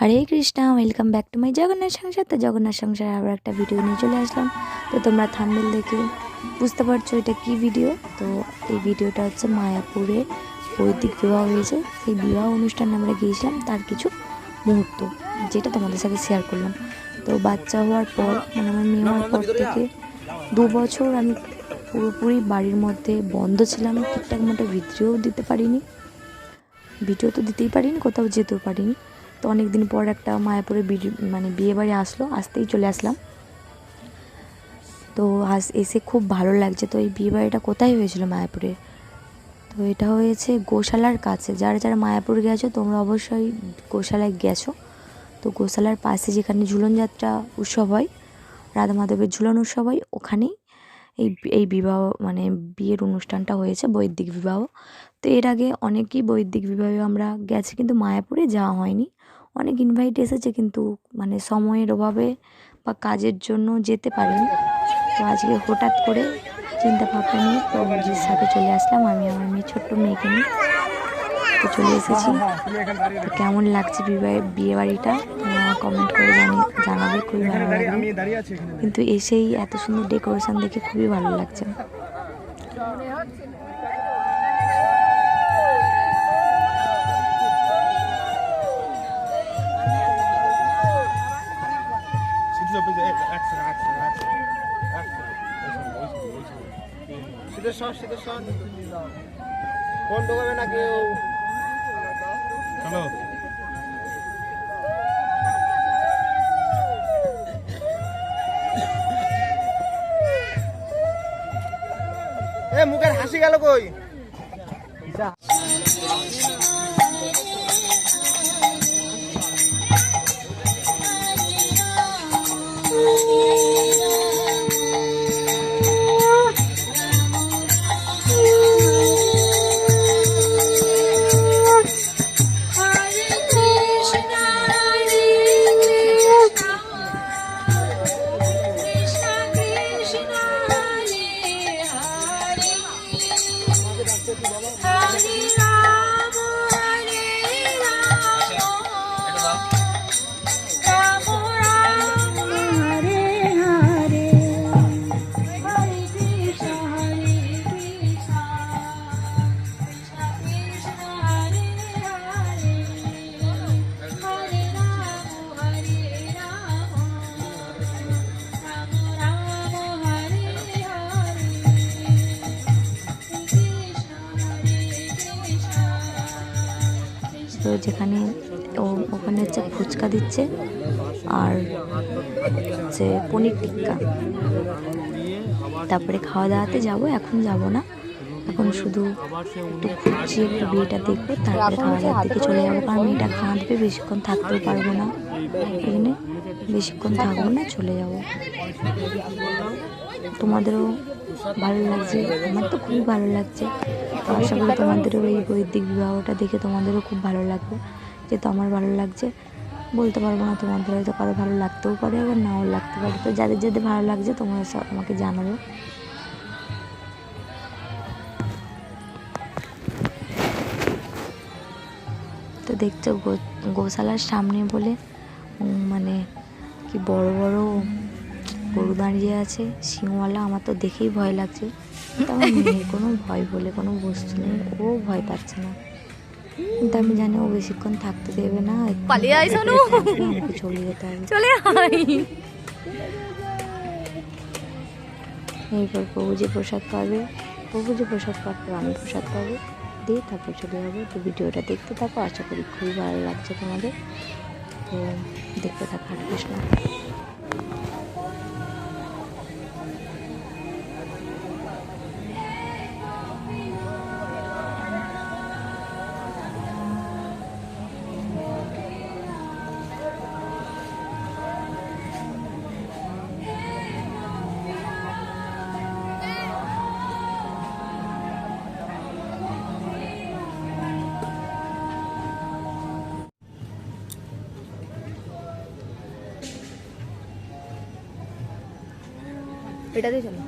Hare Krishna welcome back to my Jagannath Sansar. তো জগন্নাথ সংসার আবার একটা ভিডিও নিয়ে চলে আসলাম। তো তোমরা থাম্বেল দেখে বুঝতে পারছ এটা কি ভিডিও তো এই ভিডিওটা হচ্ছে মায়াপুরে বৈদিক বিবাহ হয়েছে। সেই বিবাহ অনুষ্ঠানে আমরা গিয়েছিলাম, তার কিছু মুহূর্ত যেটা তোমাদের সাথে শেয়ার করলাম। তো বাচ্চা হওয়ার পর মানে আমার মেয়ে হওয়ার পর থেকে দু বছর আমি পুরোপুরি বাড়ির মধ্যে বন্ধ ছিলাম, ঠিকঠাক মতো ভিডিও দিতে পারিনি। ভিডিও তো দিতেই পারিনি, কোথাও যেতেও পারিনি। তো অনেক দিন পর একটা মায়াপুরে মানে বিয়ে বাড়ি আসলো, আসতেই চলে আসলাম। তো আস এসে খুব ভালো লাগছে। তো এই বিয়ে বাড়িটা কোথায় হয়েছিল মায়াপুরে? তো এটা হয়েছে গোশালার কাছে। যারা যারা মায়াপুর গেছো, তোমরা অবশ্যই গোশালায় গেছো। তো গোশালার পাশে যেখানে ঝুলন যাত্রা উৎসব হয়, রাধা মাধবের ঝুলন উৎসব হয়, ওখানেই এই এই বিবাহ মানে বিয়ের অনুষ্ঠানটা হয়েছে, বৈদিক বিবাহ। তো এর আগে অনেকই বৈদিক বিবাহে আমরা গেছি, কিন্তু মায়াপুরে যাওয়া হয়নি। অনেক ইনভাইট এসেছে কিন্তু মানে সময়ের অভাবে বা কাজের জন্য যেতে পারেন। তো আজকে হঠাৎ করে চিন্তা ভাবনা নিয়ে প্রভুজির সাথে চলে আসলাম। আমি আমার মেয়ে, ছোট্ট মেয়েকে নিয়ে তো চলে এসেছি। তো কেমন লাগছে বিবাহ বিয়ে বাড়িটা কমেন্ট করে জানি জানাবে, খুবই ভালো লাগবে। কিন্তু এসেই এত সুন্দর ডেকোরেশন দেখে খুবই ভালো লাগছে। সিদ্ধেশ্বর ফোন ঢোকাবে না কেউ হ্যালো এ মুখের হাসি গেল কই? তো ওখানে হচ্ছে ফুচকা দিচ্ছে আর হচ্ছে পনির টিক্কা। তারপরে খাওয়া দাওয়াতে যাব, এখন যাব না। এখন শুধু একটু খুঁজছি একটু বিয়েটা দেখব, তারপরে খাওয়া দাওয়ার দিকে চলে যাব। কারণ মেয়েটা কাঁদবে, বেশিক্ষণ থাকতেও পারব না। এখানে বেশিক্ষণ থাকব না, চলে যাব। তোমাদেরও ভালো লাগছে? আমার তো খুবই ভালো লাগছে। আশা করি তোমাদেরও এই বৈদিক বিবাহটা দেখে তোমাদেরও খুব ভালো লাগবে। যেহেতু আমার ভালো লাগছে। বলতে পারব না তোমাদের হয়তো কারও ভালো লাগতেও পারে আবার নাও লাগতে পারে। তো যাদের যাদের ভালো লাগছে তোমরা সব আমাকে জানাবে। তো দেখছ গোশালার সামনে বলে মানে কি বড় বড় গরু দাঁড়িয়ে আছে। সিংওয়ালা আমার তো দেখেই ভয় লাগছে। কিন্তু আমার মেয়ের কোনো ভয় বলে কোনো বস্তু নেই। ও ভয় পাচ্ছে না। কিন্তু আমি জানি ও বেশিক্ষণ থাকতে দেবে না পালিয়ে আয় আমাকে চলে যেতে হবে। চলে আয়। এরপর প্রভু যে প্রসাদ পাবে প্রভু যে প্রসাদ পাবে আমি প্রসাদ পাবো। দিয়ে তারপর চলে যাব। তো ভিডিওটা দেখতে থাকো আশা করি খুবই ভালো লাগছে তোমাদের। তো দেখতে থাকো হরে কৃষ্ণ এটা চলো।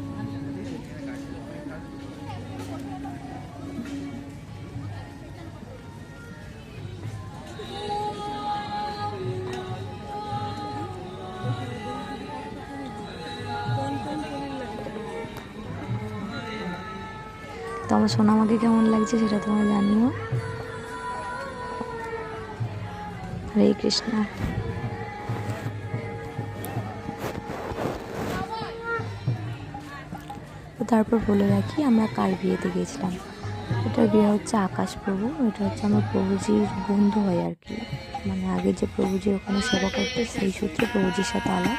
তোমার সোনা আমাকে কেমন লাগছে সেটা তোমরা জানিও। হরে কৃষ্ণ। তারপর বলে রাখি, আমরা কার বিয়েতে গিয়েছিলাম? এটার বিয়ে হচ্ছে আকাশ প্রভু এটা হচ্ছে আমার প্রভুজির বন্ধু হয় আর কি। মানে আগে যে প্রভুজি ওখানে সেবা করতো, সেই সূত্রে প্রভুজির সাথে আলাপ।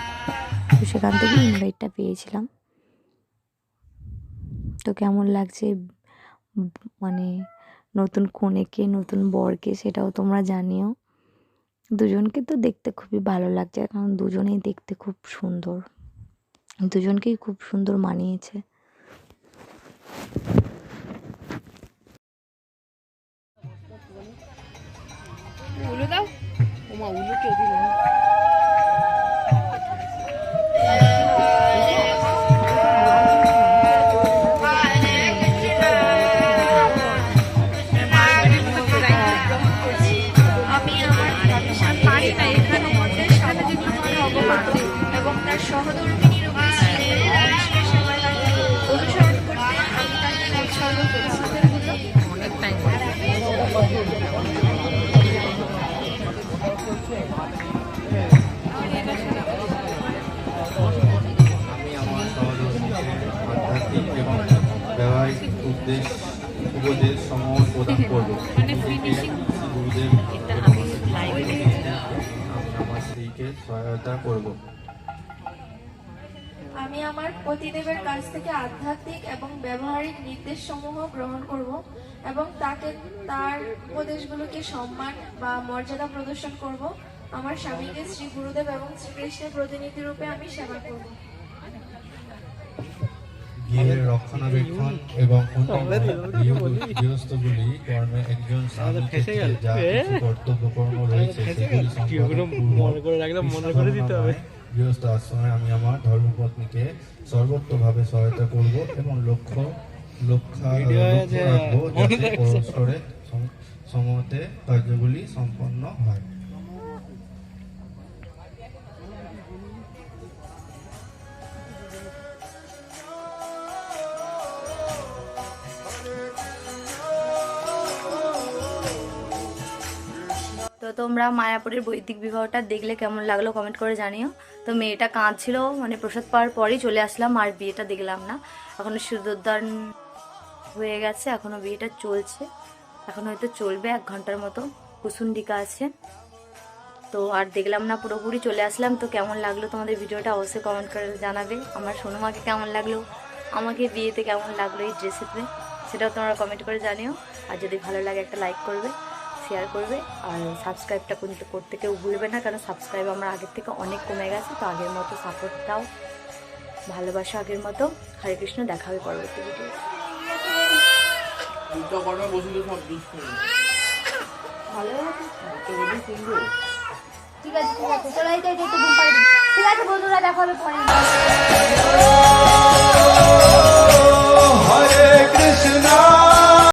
তো সেখান থেকে ইনভাইটটা পেয়েছিলাম। তো কেমন লাগছে? মানে নতুন কনেকে, নতুন বরকে, সেটাও তোমরা জানিও। দুজনকে তো দেখতে খুবই ভালো লাগছে, কারণ দুজনেই দেখতে খুব সুন্দর। দুজনকেই খুব সুন্দর মানিয়েছে। উলু দাও ওমা উলু কে দিল আমি আমার স্ত্রীকে সহায়তা আমি আমার পতিদেবের কাছ থেকে আধ্যাত্মিক এবং ব্যবহারিক নির্দেশ সমূহ গ্রহণ করব এবং তাকে, তার উপদেশগুলোকে সম্মান বা মর্যাদা প্রদর্শন করব। আমার স্বামীকে শ্রী গুরুদেব এবং শ্রীকৃষ্ণের প্রতিনিধি রূপে আমি সেবা করব। গৃহের রক্ষণাবেক্ষণ এবং গৃহস্থগুলি কর্মে একজন যা কর্তব্য কর্ম রয়েছে মনে করে রাখলে মনে করে দিতে হবে। গৃহস্থ আশ্রমে আমি আমার ধর্মপত্নীকে সর্বোত্তভাবে সহায়তা করব এবং লক্ষ্য লক্ষ্য রাখব যাতে রাখছে। পরস্পরে সমতে কার্যগুলি সম্পন্ন হয়। তোমরা মায়াপুরের বৈদিক বিবাহটা দেখলে কেমন লাগল কমেন্ট করে জানিও। তো মেয়েটা কাঁদছিল মানে প্রসাদ পাওয়ার পরেই চলে আসলাম আর বিয়েটা দেখলাম না। এখনও সিঁদুরদান হয়ে গেছে, এখনও বিয়েটা চলছে। এখন হয়তো চলবে এক ঘণ্টার মতো। কুসুন্ডিকা আছে। তো আর দেখলাম না, পুরোপুরি চলে আসলাম। তো কেমন লাগল তোমাদের ভিডিওটা অবশ্যই কমেন্ট করে জানাবে। আমার সোনুমাকে কেমন লাগল? আমাকে বিয়েতে কেমন লাগল এই ড্রেসেতে সেটাও তোমরা কমেন্ট করে জানিও। আর যদি ভালো লাগে একটা লাইক করবে। শেয়ার করবে। আর সাবস্ক্রাইবটা কিন্তু করতে কেউ ভুলবে না কারণ সাবস্ক্রাইব আমরা আগের থেকে অনেক কমে গেছে তো আগের মতো সাপোর্টটাও ভালোবাসা আগের মতো। হরে কৃষ্ণ দেখা হবে পরবর্তী ভিডিও ভালো ঠিক আছে ঠিক আছে ঘুম ঠিক বন্ধুরা দেখা হবে পরে।